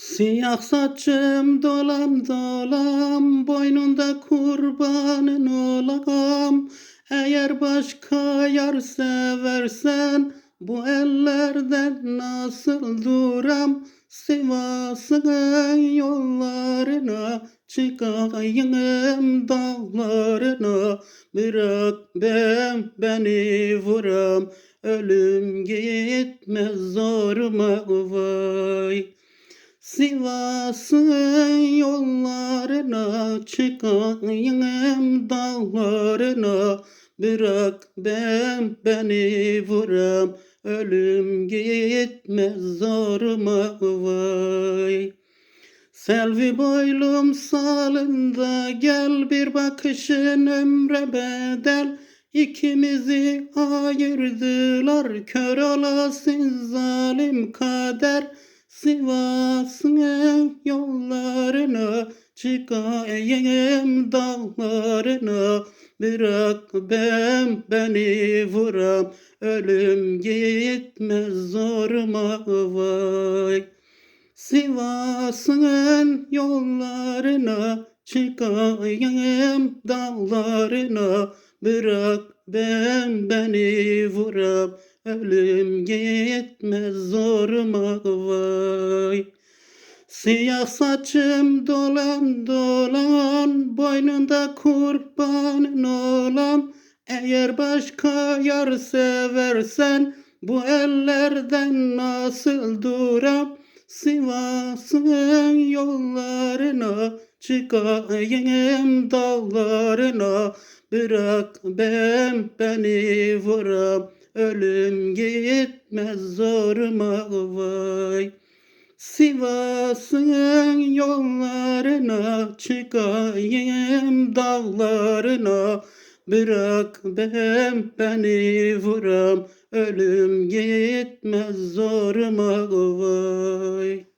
Siyah saçım dolam dolam, boynunda kurbanın olam. Eğer başka yar seversen, bu ellerden nasıl duram? Sivas'ın yollarına, çıkayım dağlarına. Bırak ben beni vuram, ölüm gitmez zoruma vay. Sivas'ın yollarına çıkayım dağlarına Bırak ben beni vuram. Ölüm gitmez zoruma vay. Selvi boylum salında gel bir bakışın ömre bedel. İkimizi ayırdılar kör olasın zalim kader Sivas'ın yollarına çıkayım dağlarına. Bırak ben beni vuram ölüm gitmez zoruma vay. Sivas'ın yollarına çıkayım dağlarına. Bırak ben beni vuram ölüm gitmez zoruma vay. Siyah saçım dolan dolan boynunda kurbanın olam. Eğer başka yar seversen bu ellerden nasıl duram? Sivas'ın yollarına çıkayım dağlarına. Bırak ben beni vuram ölüm gitmez zoruma vay. Sivas'ın yollarına çıkayım dağlarına. Bırak ben beni vuram. Ölüm gitmez zoruma vay